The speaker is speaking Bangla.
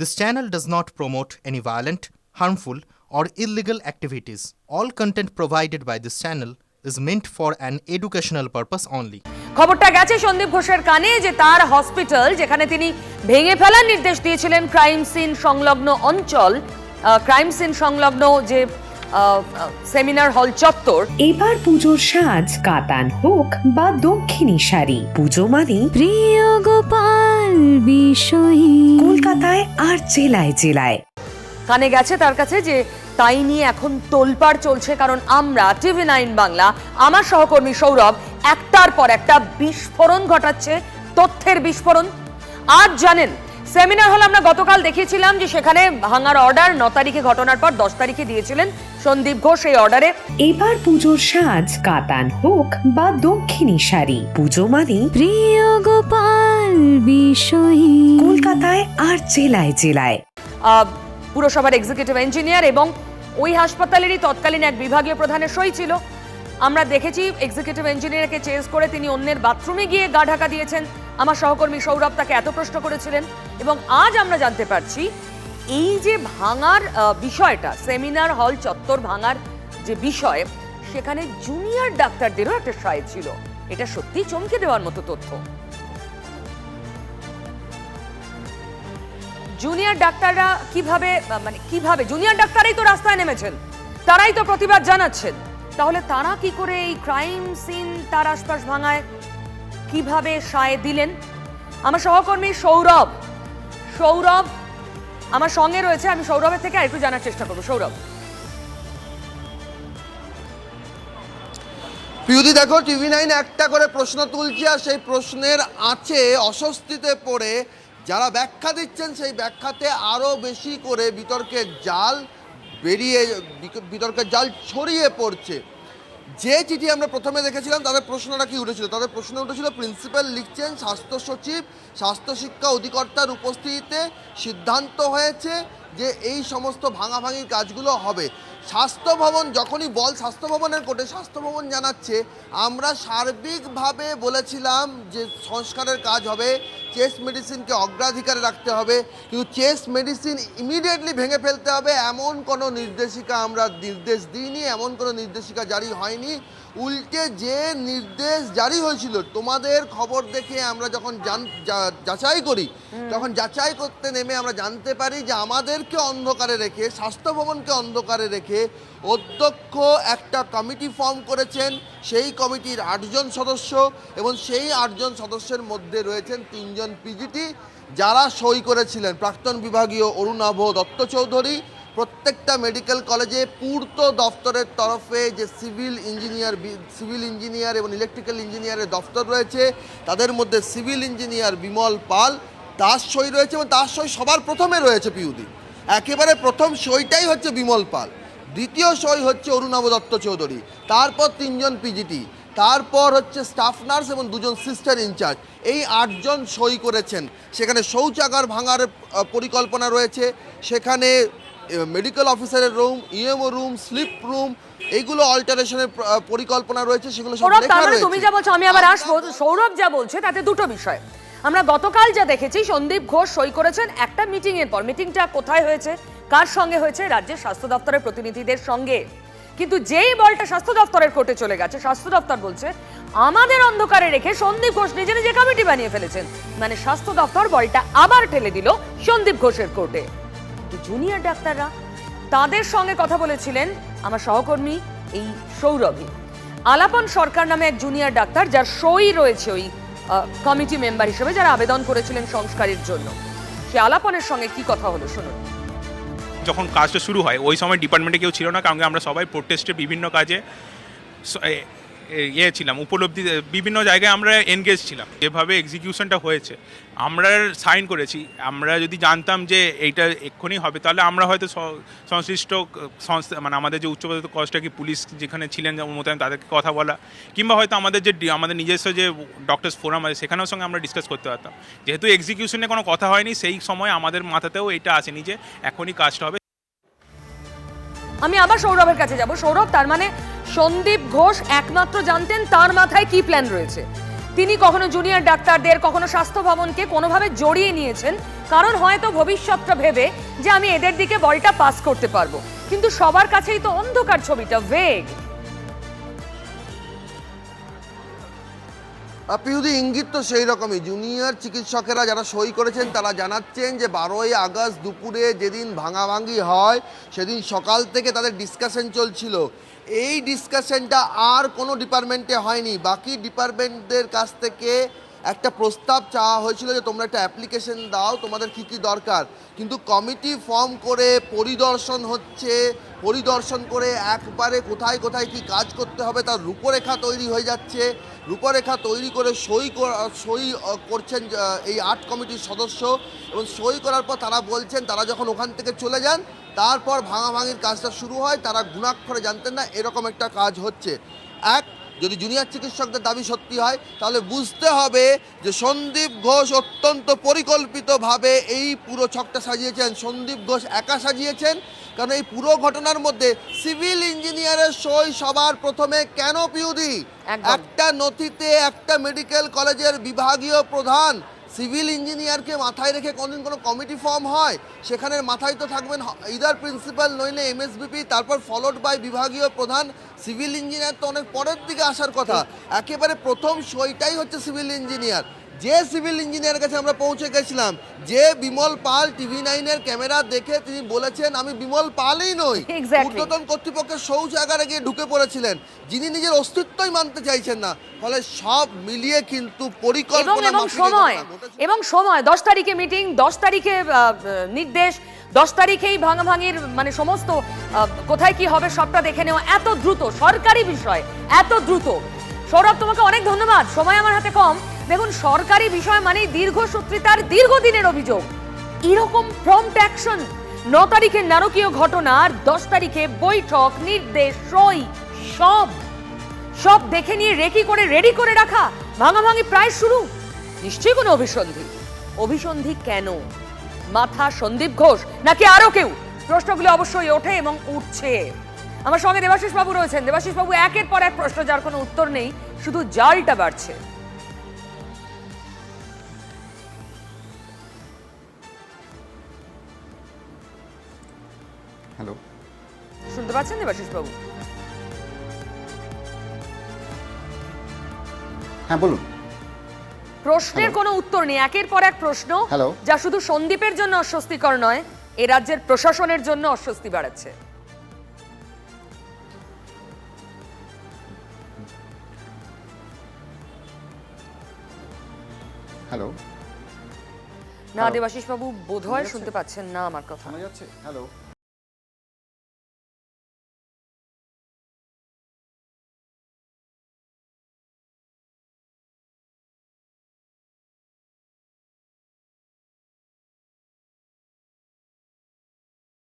This channel does not promote any violent, harmful, or illegal activities. All content provided by this channel is meant for an educational purpose only. খবরটা গেছে সন্দীপ ঘোষের কানে যে তার হসপিটাল যেখানে তিনি ভেঙে ফেলার নির্দেশ দিয়েছিলেন ক্রাইম সিন সংলগ্ন অঞ্চল ক্রাইম সিন সংলগ্ন যে সেমিনার হল চত্বর। এবার পুজোর সাজ কাতান হোক বা দক্ষিণী শাড়ি। পুজো মানে প্রিয় গোপাল বিষয়ী। কলকাতায় আর জেলায় জেলায়। কানে গেছে তার কাছে যে তাই নিয়ে এখন তোলপাড় চলছে কারণ আমরা টিভি নাইন বাংলা আমার সহকর্মী সৌরভ একটার পর একটা বিস্ফোরণ ঘটাচ্ছে তথ্যের বিস্ফোরণ। আজ জানেন সেমিনার হল আমরা গতকাল দেখিয়েছিলাম যে সেখানে ভাঙার অর্ডার ন তারিখে ঘটনার পর দশ তারিখে দিয়েছিলেন। সন্দীপ ঘোষ এই অর্ডারে। এবার পুজোর সাজ কাতান হোক বা দক্ষিণী শাড়ি। পুজো মানে প্রিয় গোপাল বিষয়ী। কলকাতায় আর জেলায় জেলায়। আহ, পুরসভার এক্সিকিউটিভ ইঞ্জিনিয়ার এবং ওই হাসপাতালেরই তৎকালীন এক বিভাগীয় প্রধানের সই ছিল। আমরা দেখেছি এক্সিকিউটিভ ইঞ্জিনিয়ারকে চেঞ্জ করে তিনি অন্যের বাথরুমে গিয়ে গা ঢাকা দিয়েছেন। আমার সহকর্মী সৌরভ তাকে এত প্রশ্ন করেছিলেন এবং আজ আমরা জানতে পারছি এই যে ভাঙার বিষয়টা সেমিনার হল চত্বর ভাঙার যে বিষয়, সেখানে জুনিয়র ডাক্তারদেরও একটা সায় ছিল। এটা সত্যি চমকে দেওয়ার মতো তথ্য। জুনিয়র ডাক্তাররা কীভাবে মানে কীভাবে জুনিয়র ডাক্তারই তো রাস্তায় নেমেছেন, তারাই তো প্রতিবাদ জানাচ্ছেন। তাহলে তারা কি করে এই ক্রাইম সিন তার আশপাশ ভাঙায়? কীভাবে সায় দিলেন? আমার সহকর্মী সৌরভ সৌরভ আমার সঙ্গে রয়েছে, আমি সৌরভের থেকে আরেকটু জানার চেষ্টা করব। সৌরভ। পিউদি, দেখো, টিভি নাইন একটা করে প্রশ্ন তুলছে, আর সেই প্রশ্নের আছে, অস্বস্তিতে পড়ে যারা ব্যাখ্যা দিচ্ছেন, সেই ব্যাখ্যাতে আরও বেশি করে বিতর্কের জাল বেরিয়ে, বিতর্কের জাল ছড়িয়ে পড়ছে। যে চিঠি আমরা প্রথমে দেখেছিলাম, তাদের প্রশ্নটা কি উঠেছিল? তাদের প্রশ্ন উঠেছিল, প্রিন্সিপাল লিখছেন স্বাস্থ্য সচিব, স্বাস্থ্য শিক্ষা অধিকর্তার উপস্থিতিতে সিদ্ধান্ত হয়েছে যে এই সমস্ত ভাঙাভাঙির কাজগুলো হবে। স্বাস্থ্য ভবন যখনই বল স্বাস্থ্য ভবনের কোর্টে স্বাস্থ্য ভবন জানাচ্ছে, আমরা সার্বিকভাবে বলেছিলাম যে সংস্কারের কাজ হবে। চেস্ট মেডিসিনকে অগ্রাধিকারে রাখতে হবে কিন্তু চেস্ট মেডিসিন ইমিডিয়েটলি ভেঙে ফেলতে হবে এমন কোনো নির্দেশিকা আমরা নির্দেশ দিইনি এমন কোনো নির্দেশিকা জারি হয়নি। উল্টে যে নির্দেশ জারি হয়েছিল তোমাদের খবর দেখে আমরা যখন জান যাচাই করি তখন যাচাই করতে নেমে আমরা জানতে পারি যে আমাদেরকে অন্ধকারে রেখে স্বাস্থ্য ভবনকে অন্ধকারে রেখে অধ্যক্ষ একটা কমিটি ফর্ম করেছেন। সেই কমিটির আটজন সদস্য এবং সেই আটজন সদস্যের মধ্যে রয়েছেন তিনজন পিজিটি যারা সই করেছিলেন। প্রাক্তন বিভাগীয় অরুণাভ দত্ত চৌধুরী, প্রত্যেকটা মেডিকেল কলেজে পূর্ত দফতরের তরফে যে সিভিল ইঞ্জিনিয়ার সিভিল ইঞ্জিনিয়ার এবং ইলেকট্রিক্যাল ইঞ্জিনিয়ারের দফতর রয়েছে, তাদের মধ্যে সিভিল ইঞ্জিনিয়ার বিমল পাল তার সই রয়েছে এবং তার সই সবার প্রথমে রয়েছে পিউদি। একেবারে প্রথম সইটাই হচ্ছে বিমল পাল। দ্বিতীয় সই হচ্ছে অরুণাভ দত্ত চৌধুরী তারপর তিনজন পিজিটি তারপর হচ্ছে স্টাফ নার্স এবং দুজন সিস্টার ইনচার্জ এই আটজন সই করেছেন। সেখানে শৌচাগার ভাঙার পরিকল্পনা রয়েছে। সেখানে মেডিকেল অফিসারের room EMO room slip room এইগুলো অল্টারেশনের পরিকল্পনা রয়েছে। সেগুলো সব লেখা রয়েছে। তুমি যা বলছো আমি আবার আসব। সৌরভ যা বলছে তাতে দুটো বিষয়। আমরা গতকাল যা দেখেছি সন্দীপ ঘোষ সই করেছেন একটা মিটিং এর পর। মিটিংটা কোথায় হয়েছে? কার সঙ্গে হয়েছে? রাজ্যের স্বাস্থ্য দপ্তরের প্রতিনিধিদের সঙ্গে। কিন্তু যেই বলটা স্বাস্থ্য দপ্তরের কোর্টে চলে গেছে, স্বাস্থ্য দপ্তর বলছে, আমাদের অন্ধকারে রেখে সন্দীপ ঘোষ নিজে নিজে কমিটি বানিয়ে ফেলেছেন। মানে স্বাস্থ্য দপ্তর বলটা আবার ঠেলে দিল সন্দীপ ঘোষের কোর্টে। জুনিয়র ডাক্তাররা তাদের সঙ্গে কথা বলেছিলেন আমার সহকর্মী, এই সৌরভী। আলাপন সরকার নামে এক জুনিয়র ডাক্তার, যার সই রয়েছে ওই কমিটি মেম্বার হিসেবে, যারা আবেদন করেছিলেন সংস্কারের জন্য। সে আলাপনের সঙ্গে কি কথা হলো, শুনুন। যখন কাজটা শুরু হয়, ওই সময় ডিপার্টমেন্টে কেউ ছিল না, কারণ আমরা সবাই প্রোটেস্টে বিভিন্ন কাজে ইয়ে ছিলাম, উপলব্ধি বিভিন্ন জায়গায় আমরা এনগেজ ছিলাম, যেভাবে এক্সিকিউশনটা হয়েছে। আমরা সাইন করেছি, আমরা যদি জানতাম যে এইটা এক্ষুনি হবে, তাহলে আমরা হয়তো সংশ্লিষ্ট, সংস্থা মানে আমাদের যে উচ্চপদস্থ কষ্ট কি পুলিশ যেখানে ছিলেন, যেমন মোতায়েন, তাদেরকে কথা বলা, কিংবা হয়তো আমাদের যে আমাদের নিজস্ব যে ডক্টরস ফোরাম আছে, সেখানেও সঙ্গে আমরা ডিসকাস করতে পারতাম। যেহেতু এক্সিকিউশনে কোনো কথা হয়নি, সেই সময় আমাদের মাথাতেও এটা আসেনি যে এখনই কাজটা হবে। আমি আবার সৌরভের কাছে যাব। সৌরভ, তার মানে সন্দীপ ঘোষ একমাত্র জানতেন তার মাথায় কি প্ল্যান রয়েছে। তিনি কখনো জুনিয়র ডাক্তারদের, কখনো স্বাস্থ্য ভবনকে কোনোভাবে জড়িয়ে নিয়েছেন। কারণ হয়তো ভবিষ্যৎটা ভেবে যে আমি এদের দিকে বলটা পাস করতে পারব। কিন্তু সবার কাছেই তো অন্ধকার ছবিটা ভেগ পিউদি ইঙ্গিত তো সেই রকমই জুনিয়র চিকিৎসকেরা যারা সই করেছেন তারা জানাচ্ছেন যে বারোই আগস্ট দুপুরে যেদিন ভাঙাভাঙি হয়, সেদিন সকাল থেকে তাদের ডিসকাশন চলছিল। এই ডিসকাশনটা আর কোনো ডিপার্টমেন্টে হয়নি, বাকি ডিপার্টমেন্টদের কাছ থেকে একটা প্রস্তাব চাওয়া হয়েছিল যে তোমরা একটা অ্যাপ্লিকেশন দাও, তোমাদের কী কী দরকার। কিন্তু কমিটি ফর্ম করে পরিদর্শন হচ্ছে, পরিদর্শন করে একবারে কোথায় কোথায় কি কাজ করতে হবে তার রূপরেখা তৈরি হয়ে যাচ্ছে। রূপরেখা তৈরি করে সই সই করছেন এই আর্ট কমিটির সদস্য এবং সই করার পর তারা বলছেন, তারা যখন ওখান থেকে চলে যান, তারপর ভাঙাভাঙির কাজটা শুরু হয়, তারা গুণাক্ষরে জানতেন না, এরকম একটা কাজ হচ্ছে। এক যদি জুনিয়র চিকিৎসকদের দাবি সত্যি হয় তাহলে বুঝতে হবে যে সন্দীপ ঘোষ অত্যন্ত পরিকল্পিতভাবে এই পুরো ছকটা সাজিয়েছেন। সন্দীপ ঘোষ একা সাজিয়েছেন কারণ এই পুরো ঘটনার মধ্যে সিভিল ইঞ্জিনিয়ারের সই সবার প্রথমে কেন পিউদি? একটা নথিতে একটা মেডিকেল কলেজের বিভাগীয় প্রধান সিভিল ইঞ্জিনিয়ারকে মাথায় রেখে কোনদিন কোনো কমিটি ফর্ম হয়? সেখানের মাথায় তো থাকবেন ইদার প্রিন্সিপাল নইলে এমএসবিপি তারপর ফলোড বাই বিভাগীয় প্রধান। সিভিল ইঞ্জিনিয়ার তো অনেক পরের দিকে আসার কথা। একেবারে প্রথম সইটাই হচ্ছে সিভিল ইঞ্জিনিয়ার। যে সিভিল ইঞ্জিনিয়ারের কাছে আমরা পৌঁছে গেছিলাম যে বিমল পাল টিভি নাইনের ক্যামেরা দেখে তিনি বলেছেন আমি বিমল পালই নই. ঊর্ধ্বতন কর্তৃপক্ষের শৌচাগারে গিয়ে ঢুকে পড়েছিলেন। যিনি নিজের অস্তিত্বই মানতে চাইছেন না ফলে সব মিলিয়ে কিন্তু পরিকল্পনা এবং সময়। এবং সময়। দশ তারিখে মিটিং দশ তারিখে নির্দেশ দশ তারিখেই ভাঙাভাঙির মানে সমস্ত কোথায় কি হবে সবটা দেখে নেওয়া এত দ্রুত সরকারি বিষয় এত দ্রুত। সৌরভ তোমাকে অনেক ধন্যবাদ। সময় আমার হাতে কম। দেখুন, সরকারি বিষয় মানে দীর্ঘসূত্রিতার দীর্ঘদিনের অভিযোগ। এরকম প্রম্পট অ্যাকশন ন তারিখে নারকীয় ঘটনা আর দশ তারিখে বৈঠক, নির্দেশ, সই, সব। সব দেখে নিয়ে রেকি করে রেডি করে রাখা, ভাঙাভাঙি প্রায় শুরু। নিশ্চয়ই কোনো অভিসন্ধি। অভিসন্ধি কেন? মাথা সন্দীপ ঘোষ, নাকি আরও কেউ? প্রশ্নগুলো অবশ্যই ওঠে এবং উঠছে। আমার সঙ্গে দেবাশিস বাবু রয়েছেন। দেবাশিস বাবু একের পর এক প্রশ্ন, যার কোনো উত্তর নেই। শুধু জালটা বাড়ছে। হ্যালো। শুনতে পাচ্ছেন দেবাশিস বাবু? হ্যাঁ বলুন। প্রশ্নের কোনো উত্তর নেই একের পর এক প্রশ্ন Hello. যা শুধু সন্দীপের জন্য অস্বস্তিকর নয় এ রাজ্যের প্রশাসনের জন্য অস্বস্তি বাড়াচ্ছে। হ্যালো। না দেবাশিস বাবু বোধহয়? শুনতে পাচ্ছেন না আমার কথা। শোনা যাচ্ছে? হ্যালো।